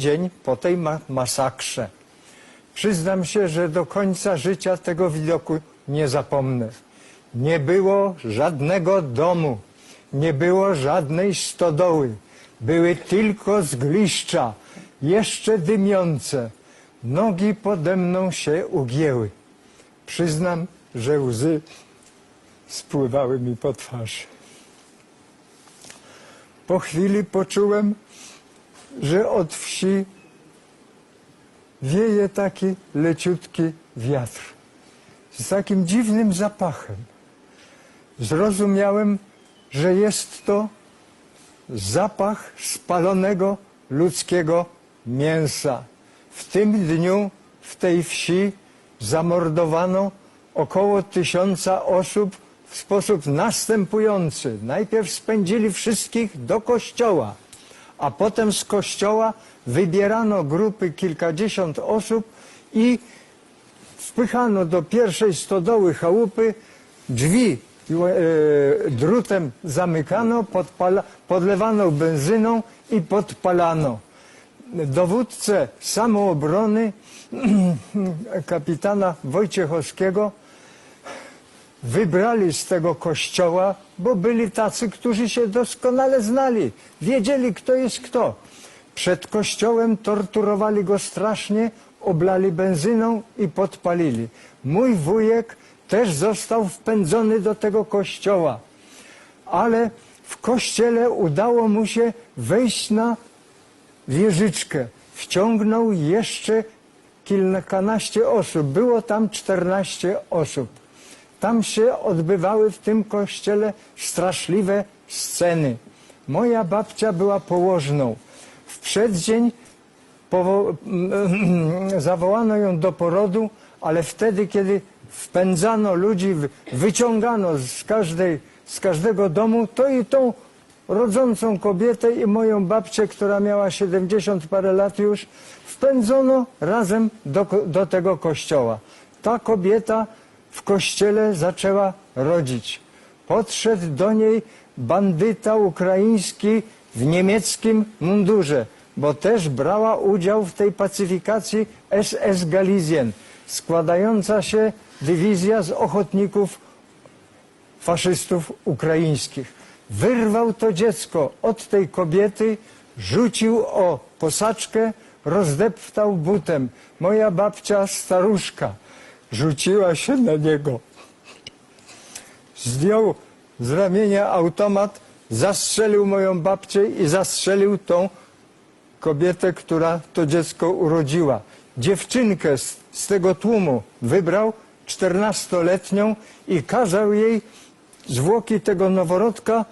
dzień po tej ma masakrze. Przyznam się, że do końca życia tego widoku nie zapomnę. Nie było żadnego domu, nie było żadnej stodoły. Były tylko zgliszcza, jeszcze dymiące. Nogi pode mną się ugięły. Przyznam, że łzy spływały mi po twarzy. Po chwili poczułem, że od wsi wieje taki leciutki wiatr z takim dziwnym zapachem. Zrozumiałem, że jest to zapach spalonego ludzkiego mięsa. W tym dniu w tej wsi zamordowano około tysiąca osób w sposób następujący. Najpierw spędzili wszystkich do kościoła, a potem z kościoła wybierano grupy kilkadziesiąt osób i wpychano do pierwszej stodoły chałupy, drzwi e, drutem zamykano, podpala, podlewano benzyną i podpalano. Dowódcę samoobrony kapitana Wojciechowskiego wybrali z tego kościoła, bo byli tacy, którzy się doskonale znali, wiedzieli kto jest kto. Przed kościołem torturowali go strasznie, oblali benzyną i podpalili. Mój wujek też został wpędzony do tego kościoła, ale w kościele udało mu się wejść na wieżyczkę. Wciągnął jeszcze kilkanaście osób. Było tam 14 osób. Tam się odbywały w tym kościele straszliwe sceny. Moja babcia była położną. W przeddzień zawołano ją do porodu, ale wtedy, kiedy wpędzano ludzi, wy- wyciągano z, każdej, z każdego domu, to i tą rodzącą kobietę i moją babcię, która miała 70 parę lat już, wpędzono razem do, do tego kościoła. Ta kobieta w kościele zaczęła rodzić. Podszedł do niej bandyta ukraiński w niemieckim mundurze, bo też brała udział w tej pacyfikacji SS Galizien, składająca się dywizja z ochotników faszystów ukraińskich. Wyrwał to dziecko od tej kobiety, rzucił o posaczkę, rozdeptał butem. Moja babcia staruszka rzuciła się na niego. Zdjął z ramienia automat, zastrzelił moją babcię i zastrzelił tą kobietę, która to dziecko urodziła. Dziewczynkę z, z tego tłumu wybrał, czternastoletnią i kazał jej zwłoki tego noworodka